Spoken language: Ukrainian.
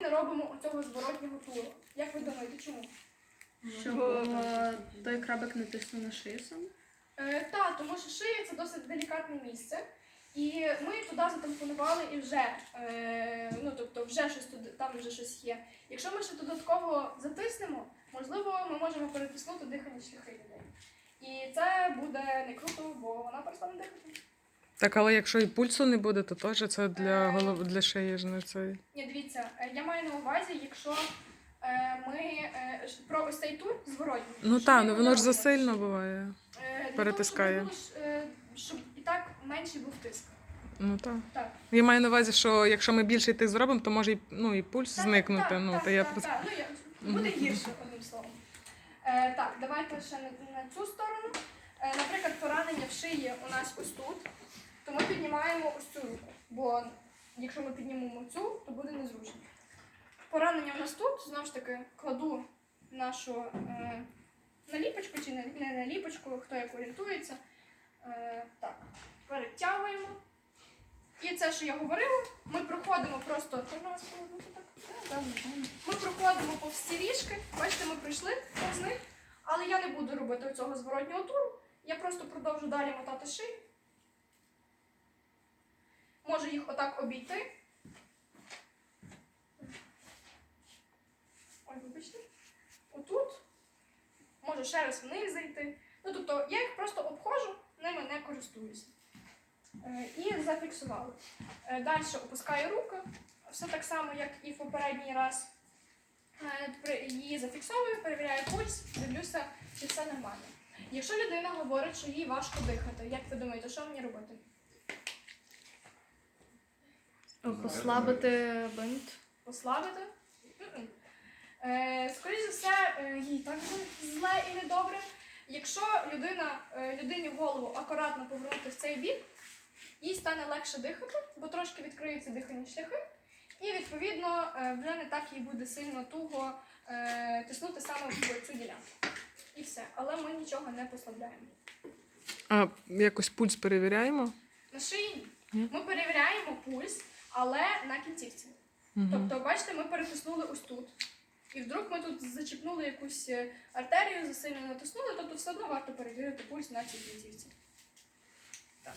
не робимо оцього зворотнього туру. Як ви думаєте, чому? Щоб е, той крабик не тиснув на шию саме. Е, та, тому що шия це досить делікатне місце. І ми туди затампонували і вже, е, ну тобто вже щось туди, там вже щось є. Якщо ми ще додатково затиснемо, можливо, ми можемо перетиснути дихальні шляхи людей. І це буде не круто, бо вона перестане дихати. Так, але якщо і пульсу не буде, то теж це для Е. голов... для шиї ж не цей. Ні, дивіться, е, я маю на увазі, якщо е, ми е, про ось цей тур зворотній. Ну так, ну воно ж засильно буває. Е, того, перетискає. Щоб, було е, щоб і так менший був тиск. Ну так. Так. Я маю на увазі, що якщо ми більший тиск зробимо, то може і, ну, і пульс Так, зникнути. так, ну, так, та я так, просто... так. Ну, я, буде гірше, одним словом. Е, так, давайте ще на, на цю сторону. Е, наприклад, поранення в шиї у нас ось тут, то ми піднімаємо ось цю руку, бо якщо ми піднімемо цю, то буде незручно. Поранення у нас тут, знову ж таки, кладу нашу е, наліпочку чи не, наліпочку, хто як орієнтується. Е, так, перетягуємо. І це, що я говорила, ми проходимо просто. Ми проходимо по всі ріжки. Бачите, ми пройшли повз них, але я не буду робити цього зворотнього туру. Я просто продовжу далі мотати шию. Їх отак обійти. Ой, вибачте. Отут. Можу ще раз вниз зайти. Ну, тобто я їх просто обходжу, ними не користуюся. Е, І зафіксували. Е, Далі опускаю руки. Все так само, як і в попередній раз. Е, Її зафіксовую, перевіряю пульс, дивлюся, чи все нормально. Якщо людина говорить, що їй важко дихати, як ви думаєте, що мені робити? Послабити бинт. Послабити? Е, Скоріше за все, е, їй так зле і недобре. Якщо людина, е, людині голову акуратно повернути в цей бік, їй стане легше дихати, бо трошки відкриються дихальні шляхи, і відповідно е, вже не так їй буде сильно туго е, тиснути саме в цю ділянку. І все. Але ми нічого не послабляємо. А якось пульс перевіряємо? На шиї Ні. ми перевіряємо пульс, але на кінцівці. Тобто, бачите, ми перетиснули ось тут. І вдруг ми тут зачепнули якусь е, артерію, засильно натиснули, тобто все одно варто перевірити пульс на цій кінцівці. Так.